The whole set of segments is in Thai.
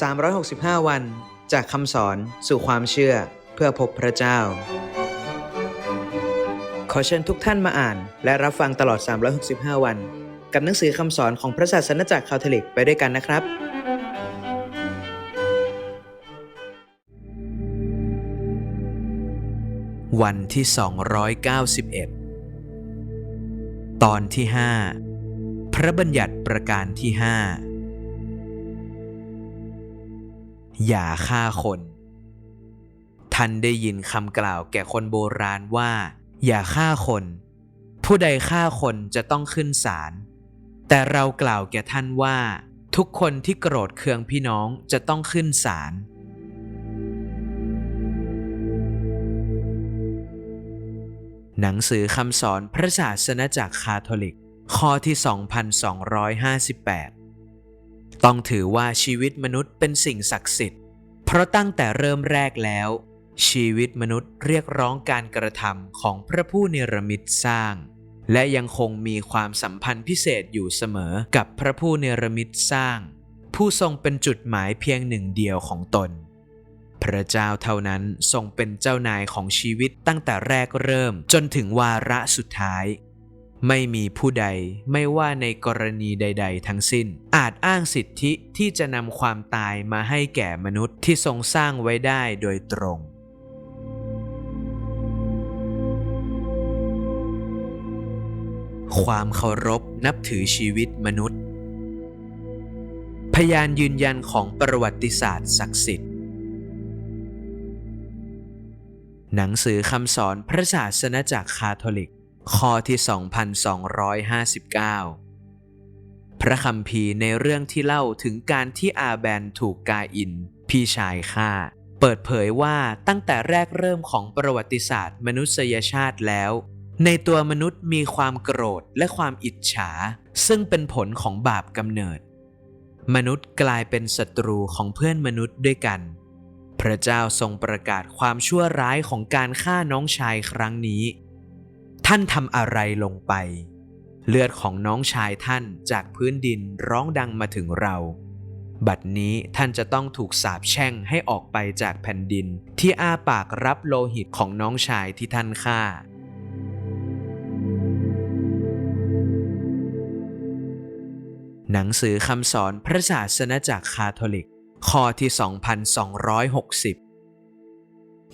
365 วัน จากคำสอนสู่ความเชื่อเพื่อพบพระเจ้า ขอเชิญทุกท่านมาอ่าน และรับฟังตลอด 365 วัน กับหนังสือคำสอนของพระศาสนจักรคาทอลิกไปด้วยกันนะครับ วันที่ 291 ตอนที่ 5 พระบัญญัติประการที่ 5 อย่าฆ่าคน ท่านได้ยินคำกล่าวแก่คนโบราณว่า อย่าฆ่าคน ผู้ใดฆ่าคนจะต้องขึ้นศาล แต่เรากล่าวแก่ท่านว่า ทุกคนที่โกรธเคืองพี่น้องจะต้องขึ้นศาลหนังสือคำสอนพระศาสนจักคาทอลิก ข้อที่ 2258 ต้องถือว่าชีวิตมนุษย์เป็นสิ่งศักดิ์สิทธิ์ เพราะตั้งแต่เริ่มแรกแล้ว ชีวิตมนุษย์เรียกร้องการกระทำของพระผู้เนรมิตสร้าง และยังคงมีความสัมพันธ์พิเศษอยู่เสมอกับพระผู้เนรมิตสร้าง ผู้ทรงเป็นจุดหมายเพียงหนึ่งเดียวของตน พระเจ้าเท่านั้นทรงเป็นเจ้านายของชีวิตตั้งแต่แรกเริ่มจนถึงวาระสุดท้าย ไม่มีผู้ใดไม่ว่าในกรณีใด ๆ ทั้งสิ้น อาจอ้างสิทธิที่จะนำความตายมาให้แก่มนุษย์ที่ทรงสร้างไว้ได้โดยตรง ความเคารพนับถือชีวิตมนุษย์ พยานยืนยันของประวัติศาสตร์ศักดิ์สิทธิ์หนังสือคำสอนพระศาสนจักรคาทอลิก ข้อที่ 2259 พระคัมภีร์ในเรื่องที่เล่าถึงการที่อาแบนถูกกาอิน พี่ชายฆ่า เปิดเผยว่าตั้งแต่แรกเริ่มของประวัติศาสตร์ มนุษยชาติแล้ว ในตัวมนุษย์มีความโกรธและความอิจฉา ซึ่งเป็นผลของบาปกำเนิด มนุษย์กลายเป็นศัตรูของเพื่อนมนุษย์ด้วยกัน พระเจ้าทรงประกาศความชั่วร้ายของการฆ่าน้องชายครั้งนี้ ท่านทำอะไรลงไป เลือดของน้องชายท่านจากพื้นดินร้องดังมาถึงเรา บัดนี้ท่านจะต้องถูกสาปแช่งให้ออกไปจากแผ่นดิน ที่อ้าปากรับโลหิตของน้องชายที่ท่านฆ่าหนังสือคำสอนพระศาสนจักรคาทอลิก ข้อที่ 2260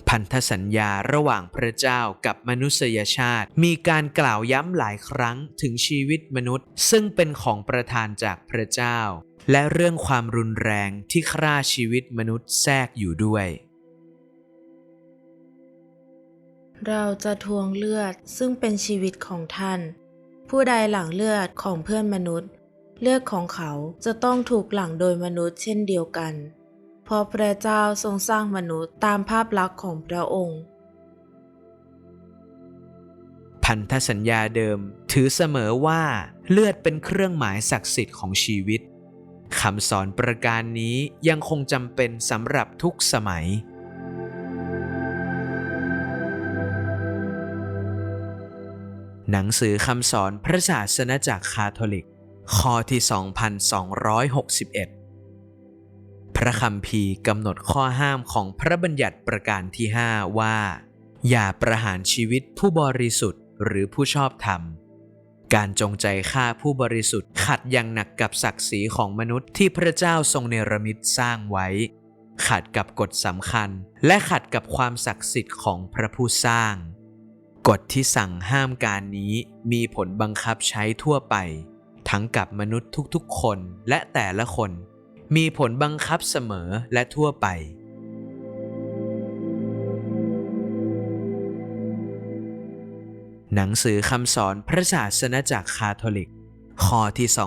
พันธสัญญาระหว่างพระเจ้ากับมนุษยชาติ มีการกล่าวย้ำหลายครั้งถึงชีวิตมนุษย์ ซึ่งเป็นของประทานจากพระเจ้า และเรื่องความรุนแรงที่ฆ่าชีวิตมนุษย์แทรกอยู่ด้วย เราจะทวงเลือดซึ่งเป็นชีวิตของท่าน ผู้ใดหลังเลือดของเพื่อนมนุษย์ เลือดของเขาจะต้องถูกหลังโดยมนุษย์เช่นเดียวกัน เพราะพระเจ้าทรงสร้างมนุษย์ตามภาพลักษณ์ของพระองค์ พันธสัญญาเดิมถือเสมอว่าเลือดเป็นเครื่องหมายศักดิ์สิทธิ์ของชีวิตคำสอนประการนี้ยังคงจำเป็นสำหรับทุกสมัย หนังสือคำสอนพระศาสนจักรคาทอลิกข้อที่ 2261 พระคัมภีร์กำหนดข้อห้ามของพระบัญญัติประการที่ 5 ว่า อย่าประหารชีวิตผู้บริสุทธิ์หรือผู้ชอบธรรม การจงใจฆ่าผู้บริสุทธิ์ขัดอย่างหนักกับศักดิ์ศรีของมนุษย์ที่พระเจ้าทรงเนรมิตสร้างไว้ ขัดกับกฎสำคัญ และขัดกับความศักดิ์สิทธิ์ของพระผู้สร้าง กฎที่สั่งห้ามการนี้มีผลบังคับใช้ทั่วไป ทั้งกับมนุษย์ทุกๆคนและแต่ละคน มีผลบังคับเสมอและทั่วไป หนังสือคำสอนพระศาสนจักรคาทอลิก ข้อที่ 2262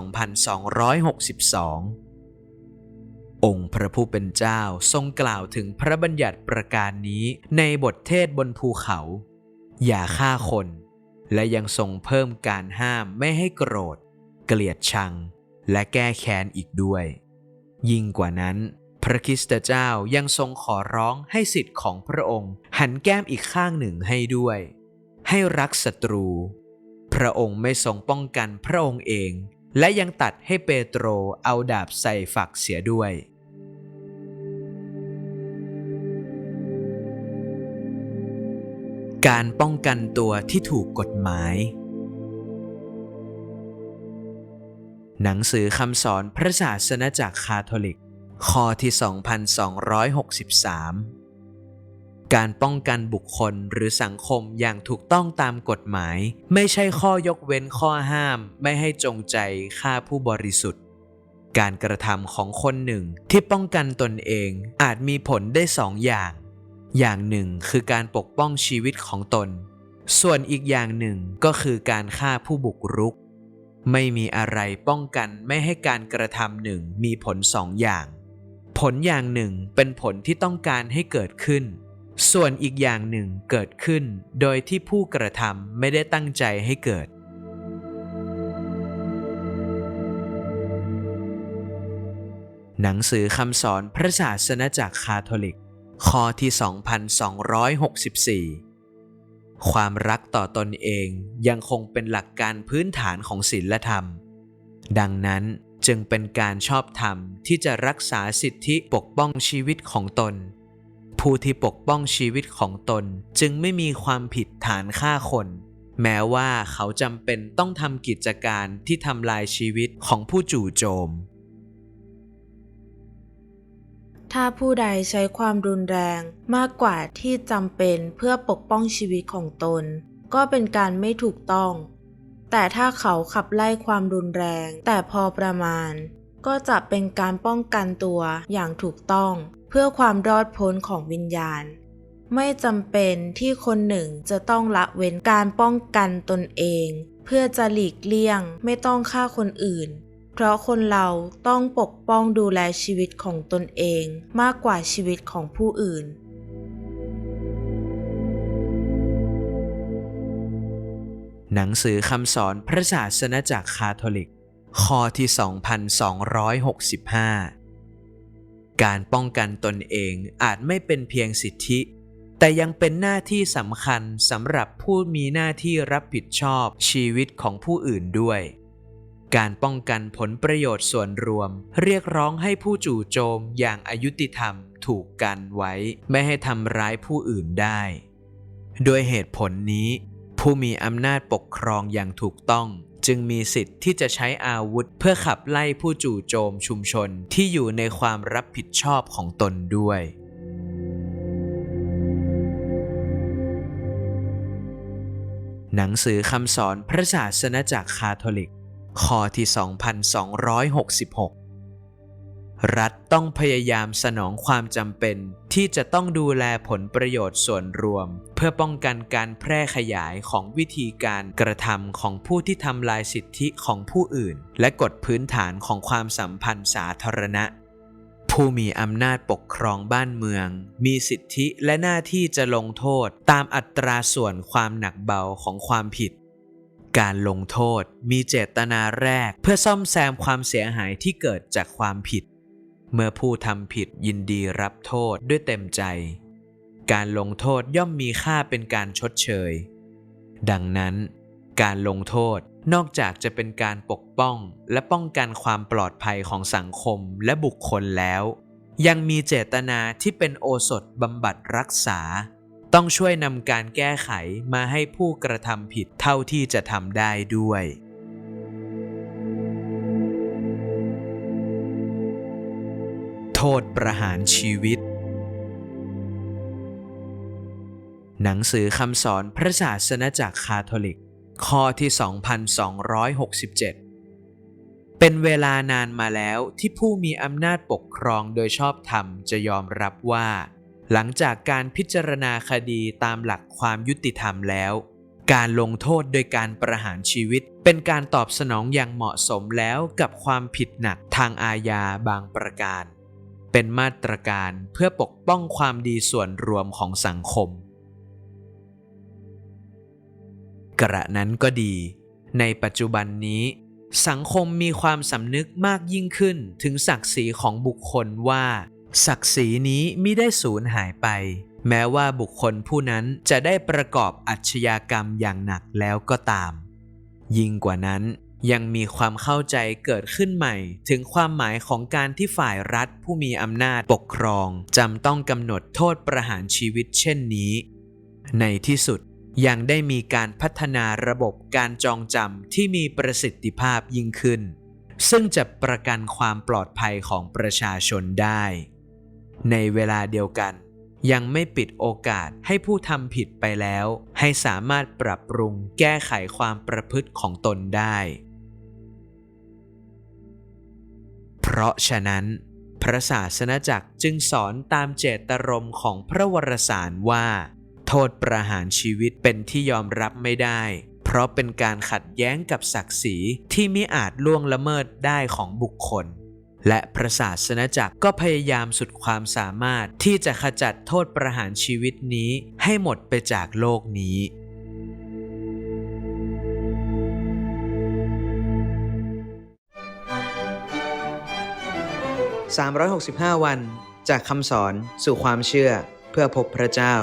องค์พระผู้เป็นเจ้าทรงกล่าวถึงพระบัญญัติประการนี้ในบทเทศบนภูเขา อย่าฆ่าคน และยังทรงเพิ่มการห้ามไม่ให้โกรธ เกลียดชัง และแก้แค้นอีกด้วย ยิ่งกว่านั้น พระคริสตเจ้ายังทรงขอร้องให้สิทธิ์ของพระองค์ หันแก้มอีกข้างหนึ่งให้ด้วย ให้รักศัตรู พระองค์ไม่ทรงป้องกันพระองค์เอง และยังตัดให้เปโตรเอาดาบใส่ฝักเสียด้วยการป้องกันตัวที่ถูกกฎหมาย หนังสือคำสอนพระศาสนาจักรคาทอลิก ข้อที่ 2263 การป้องกันบุคคลหรือสังคมอย่างถูกต้องตามกฎหมาย ไม่ใช่ข้อยกเว้นข้อห้าม ไม่ให้จงใจฆ่าผู้บริสุทธิ์ การกระทำของคนหนึ่งที่ป้องกันตนเองอาจมีผลได้สองอย่าง อย่างหนึ่งคือการปกป้องชีวิตของตน ส่วนอีกอย่างหนึ่งก็คือการฆ่าผู้บุกรุก ไม่มีอะไรป้องกันไม่ให้การกระทำหนึ่งมีผลสองอย่าง ผลอย่างหนึ่งเป็นผลที่ต้องการให้เกิดขึ้น ส่วนอีกอย่างหนึ่งเกิดขึ้น โดยที่ผู้กระทำไม่ได้ตั้งใจให้เกิด หนังสือคำสอนพระศาสนาจักคาทอลิก ข้อที่ 2264 ความรักต่อตนเองยังคงเป็นหลักการพื้นฐานของศีลธรรม ดังนั้นจึงเป็นการชอบธรรมที่จะรักษาสิทธิปกป้องชีวิตของตน ผู้ที่ปกป้องชีวิตของตนจึงไม่มีความผิดฐานฆ่าคน แม้ว่าเขาจำเป็นต้องทำกิจการที่ทำลายชีวิตของผู้จู่โจม ถ้าผู้ใดใช้ความรุนแรงมากกว่าที่จำเป็นเพื่อปกป้องชีวิตของตน ก็เป็นการไม่ถูกต้อง แต่ถ้าเขาขับไล่ความรุนแรง แต่พอประมาณ ก็จะเป็นการป้องกันตัวอย่างถูกต้อง เพื่อความรอดพ้นของวิญญาณ ไม่จำเป็นที่คนหนึ่งจะต้องละเว้นการป้องกันตนเอง เพื่อจะหลีกเลี่ยงไม่ต้องฆ่าคนอื่น เพราะคนเราต้องปกป้องดูแลชีวิตของตนเองมากกว่าชีวิตของผู้อื่น หนังสือคำสอนพระศาสนาจักรคาทอลิก ข้อที่ 2265 การป้องกันตนเองอาจไม่เป็นเพียงสิทธิ แต่ยังเป็นหน้าที่สำคัญสำหรับผู้มีหน้าที่รับผิดชอบชีวิตของผู้อื่นด้วย การป้องกันผลประโยชน์ส่วนรวม เรียกร้องให้ผู้จู่โจมอย่างอายุติธรรมถูกกันไว้ ไม่ให้ทำร้ายผู้อื่นได้ ด้วยเหตุผลนี้ ผู้มีอำนาจปกครองอย่างถูกต้อง จึงมีสิทธิ์ที่จะใช้อาวุธเพื่อขับไล่ผู้จู่โจมชุมชนที่อยู่ในความรับผิดชอบของตนด้วย หนังสือคำสอนพระศาสนาจักคาทอลิก ข้อที่ 2266 รัฐต้องพยายามสนองความจำเป็นที่จะต้องดูแลผลประโยชน์ส่วนรวม เพื่อป้องกันการแพร่ขยายของวิธีการกระทำของผู้ที่ทำลายสิทธิของผู้อื่น และกฎพื้นฐานของความสัมพันธ์สาธารณะ ผู้มีอำนาจปกครองบ้านเมือง มีสิทธิและหน้าที่จะลงโทษตามอัตราส่วนความหนักเบาของความผิด การลงโทษมีเจตนาแรก เพื่อซ่อมแซมความเสียหายที่เกิดจากความผิด เมื่อผู้ทำผิดยินดีรับโทษด้วยเต็มใจ การลงโทษย่อมมีค่าเป็นการชดเชย ดังนั้น การลงโทษนอกจากจะเป็นการปกป้องและป้องกันความปลอดภัยของสังคมและบุคคลแล้ว ยังมีเจตนาที่เป็นโอสถบำบัดรักษา ต้องช่วยนำการแก้ไขมาให้ผู้กระทำผิดเท่าที่จะทำได้ด้วย โทษประหารชีวิต หนังสือคำสอนพระศาสนาจักรคาทอลิก ข้อที่ 2267เป็นเวลานานมาแล้วที่ผู้มีอำนาจปกครองโดยชอบธรรมจะยอมรับว่า หลังจากการพิจารณาคดีตามหลักความยุติธรรมแล้ว การลงโทษโดยการประหารชีวิต เป็นการตอบสนองอย่างเหมาะสมแล้วกับความผิดหนักทางอาญาบางประการ เป็นมาตรการเพื่อปกป้องความดีส่วนรวมของสังคม กระนั้นก็ดี ในปัจจุบันนี้สังคมมีความสำนึกมากยิ่งขึ้นถึงศักดิ์ศรีของบุคคลว่า ศักดิ์ศรีนี้มิได้สูญหายไป แม้ว่าบุคคลผู้นั้นจะได้ประกอบอาชญากรรมอย่างหนักแล้วก็ตาม ยิ่งกว่านั้นยังมีความเข้าใจเกิดขึ้นใหม่ ถึงความหมายของการที่ฝ่ายรัฐผู้มีอำนาจปกครองจำต้องกำหนดโทษประหารชีวิตเช่นนี้ ในที่สุดยังได้มีการพัฒนาระบบการจองจำที่มีประสิทธิภาพยิ่งขึ้น ซึ่งจะประกันความปลอดภัยของประชาชนได้ ในเวลาเดียวกัน ยังไม่ปิดโอกาสให้ผู้ทำผิดไปแล้ว ให้สามารถปรับปรุงแก้ไขความประพฤติของตนได้ เพราะฉะนั้น พระศาสนจักรจึงสอนตามเจตรมณ์ของพระวรสารว่า โทษประหารชีวิตเป็นที่ยอมรับไม่ได้ เพราะเป็นการขัดแย้งกับศักดิ์ศรีที่มิอาจล่วงละเมิดได้ของบุคคล และพระศาสนจักรก็พยายามสุดความสามารถที่จะขจัดโทษประหารชีวิตนี้ให้หมดไปจากโลกนี้ 365 วัน จากคำสอนสู่ความเชื่อเพื่อพบพระเจ้า